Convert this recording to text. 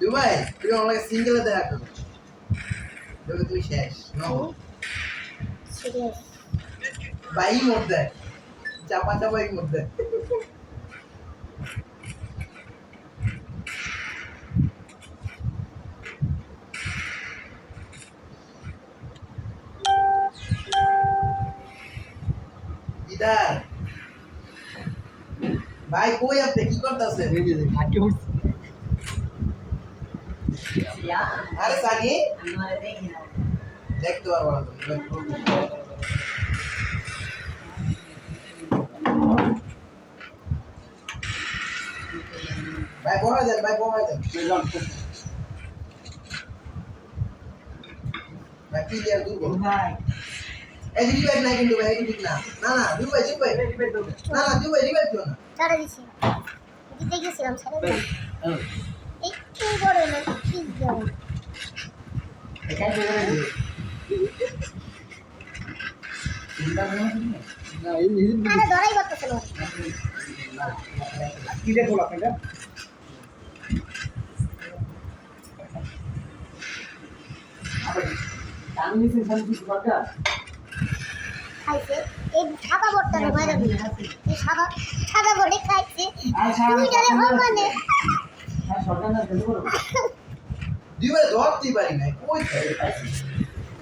Dubai তুমি আমার সিঙ্গেলে দেখা করো দেখো তুমি শেষ বাই মধ্যে চাপা চাপা এক মধ্যে ভাই কই আপনি কি করতেছেন আরে সানি। না দেখতে পারব না ভাই বড় দেন ভাই বড় ভাই ভাই নাই কিন্তু ভাই ঠিক না। না না দুবাই দুবাই না না রিভাইভ দিও না। ছাড়া দিছি। না কি দেখো সরকার খাইছে এই সাদা বড়টা বাইরে এই সাদা সাদা বড়ে খাইছে জানে আচ্ছা। মানে দুবাই ধরতেই পারি নাই। থাকে